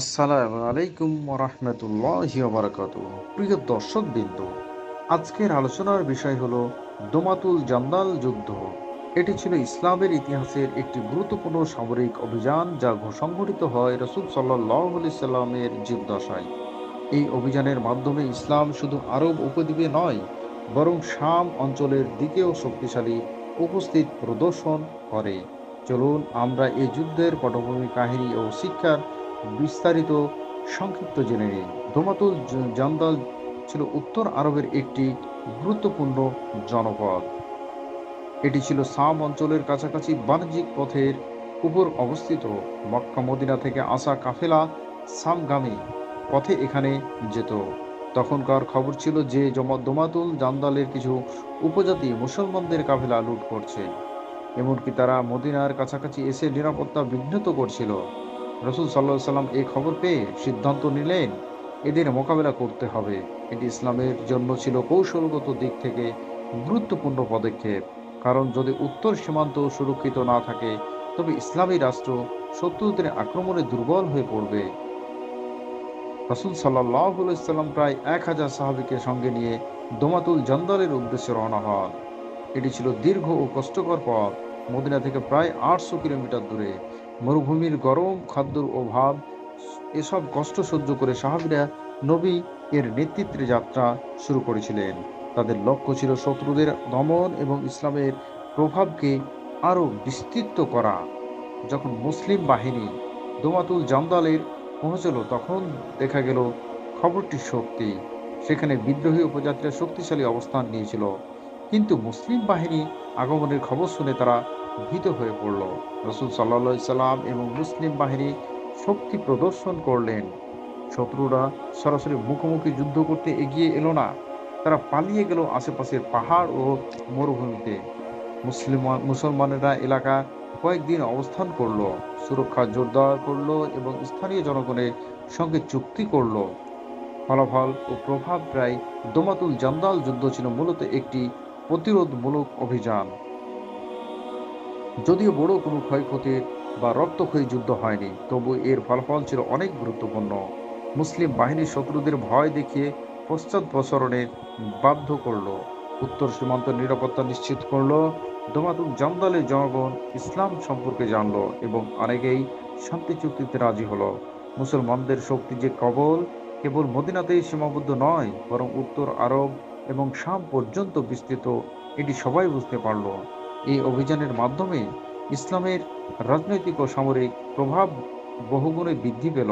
আসসালামু আলাইকুম রহমতুল্লাহ বারাকাত প্রিয় দর্শক বিন্দু আজকের আলোচনার বিষয় হলো দোমাতুল জান্দাল যুদ্ধ। এটি ছিল ইসলামের ইতিহাসের একটি গুরুত্বপূর্ণ সামরিক অভিযান যা সংঘটিত হয় রসুল সাল্লাহ সাল্লামের জীবদশায় এই অভিযানের মাধ্যমে ইসলাম শুধু আরব উপদ্বীপে নয়, বরং শাম অঞ্চলের দিকেও শক্তিশালী উপস্থিত প্রদর্শন করে। চলুন আমরা এই যুদ্ধের পটভূমি কাহিনী ও শিক্ষার বিস্তারিত সংক্ষিপ্ত জেনে নিন। দোমাতুল জান্দাল ছিল উত্তর আরবের একটি গুরুত্বপূর্ণ জনপদ। এটি ছিল সাম অঞ্চলের কাছাকাছি বাণিজ্যিক পথের উপর অবস্থিত। মক্কা মদিনা থেকে আসা কাফেলা সামগামী পথে এখানে যেত। তখনকার খবর ছিল যে দোমাতুল জান্দালের কিছু উপজাতি মুসলমানদের কাফেলা লুট করছে। এমনকি তারা মদিনার কাছাকাছি এসে নিরাপত্তা বিঘ্নিত করছিল। রসুল সাল্লাহ সাল্লাম এই খবর পেয়ে সিদ্ধান্ত নিলেন, এদের মোকাবেলা করতে হবে। এটি ইসলামের জন্য ছিল কৌশলগত দিক থেকে গুরুত্বপূর্ণ পদক্ষেপ। কারণ যদি উত্তর সীমান্ত সুরক্ষিত না থাকে, তবে ইসলামী রাষ্ট্র শত্রুদের আক্রমণে দুর্বল হয়ে পড়বে। রসুল সাল্লাহ প্রায় এক হাজার সাহাবিকে সঙ্গে নিয়ে দোমাতুল জন্দালের উদ্দেশ্যে রওনা হন। এটি ছিল দীর্ঘ ও কষ্টকর পথ। মদিনা থেকে প্রায় আটশো কিলোমিটার দূরে। মরুভূমির গরম খাদ্যর অভাব, এসব কষ্ট সহ্য করে সাহাবিরা নবী এর নেতৃত্বে যাত্রা শুরু করেছিলেন। তাদের লক্ষ্য ছিল শত্রুদের দমন এবং ইসলামের প্রভাবকে আরও বিস্তৃত করা। যখন মুসলিম বাহিনী দোমাতুল জামদালের পৌঁছল তখন দেখা গেল খবরটি সত্যি সেখানে বিদ্রোহী উপজাতিরা শক্তিশালী অবস্থান নিয়েছিল। কিন্তু মুসলিম বাহিনী আগমনের খবর শুনে তারা ভীত হয়ে পড়ল। রসুল সাল্লা সাল্লাম এবং মুসলিম বাহিনী শক্তি প্রদর্শন করলেন। শত্রুরা সরাসরি মুখোমুখি যুদ্ধ করতে এগিয়ে এলো না। তারা পালিয়ে গেল আশেপাশের পাহাড় ও মরুভূমিতে। মুসলিম মুসলমানেরা এলাকা কয়েকদিন অবস্থান করল, সুরক্ষা জোরদার করল এবং স্থানীয় জনগণের সঙ্গে চুক্তি করল। ফলাফল ও প্রভাব প্রায় দোমাতুল জামদাল যুদ্ধ ছিল মূলত একটি প্রতিরোধমূলক অভিযান। যদিও বড় কোনো ক্ষয়ক্ষতির বা রক্তক্ষয়ী যুদ্ধ হয়নি, তবু এর ফলাফল ছিল অনেক গুরুত্বপূর্ণ। মুসলিম বাহিনীর শত্রুদের ভয় দেখিয়ে পশ্চাৎপসরণে বাধ্য করল। উত্তর সীমান্ত নিরাপত্তা নিশ্চিত করল। দোমাতুল জামদালের জনগণ ইসলাম সম্পর্কে জানল এবং অনেকেই শান্তি চুক্তিতে রাজি হলো। মুসলমানদের শক্তি যে কবল, কেবল মদিনাতেই সীমাবদ্ধ নয়, বরং উত্তর আরব এবং শাম পর্যন্ত বিস্তৃত, এটি সবাই বুঝতে পারল। এই অভিযানের মাধ্যমে ইসলামের রাজনৈতিক ও সামরিক প্রভাব বহুগুণে বৃদ্ধি পেল।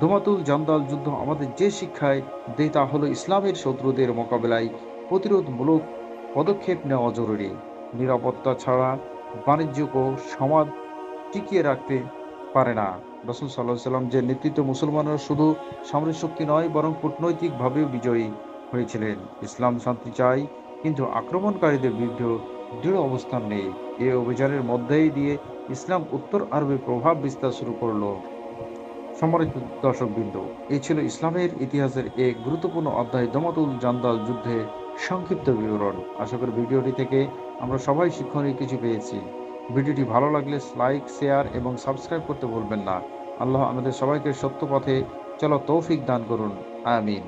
ধুমাতুল জান্দাল যুদ্ধ আমাদের যে শিক্ষায় দেয় তা হলো ইসলামের শত্রুদের মোকাবেলায় প্রতিরোধমূলক পদক্ষেপ নেওয়া জরুরি। নিরাপত্তা ছাড়া বাণিজ্য ও সমাজ টিকিয়ে রাখতে পারে না। রসুল সাল্লাহ সাল্লাম যে নেতৃত্ব মুসলমানরা শুধু সামরিক শক্তি নয়, বরং কূটনৈতিকভাবেও বিজয়ী হয়েছিলেন। ইসলাম শান্তি চাই কিন্তু আক্রমণকারীদের বিরুদ্ধে দৃঢ় অবস্থান নেই। এ অভিযানের মধ্যেই দিয়ে ইসলাম উত্তর আরবে প্রভাব বিস্তার শুরু করল। সম্মানিত দর্শকবৃন্দ, এই ছিল ইসলামের ইতিহাসের এক গুরুত্বপূর্ণ অধ্যায় দমাতুল জান্দাল যুদ্ধে সংক্ষিপ্ত বিবরণ। আশা করি ভিডিওটি থেকে আমরা সবাই শিক্ষণীয় কিছু পেয়েছি। ভিডিওটি ভালো লাগলে লাইক, শেয়ার এবং সাবস্ক্রাইব করতে ভুলবেন না। আল্লাহ আমাদের সবাইকে সত্য পথে চলো তৌফিক দান করুন। আমিন।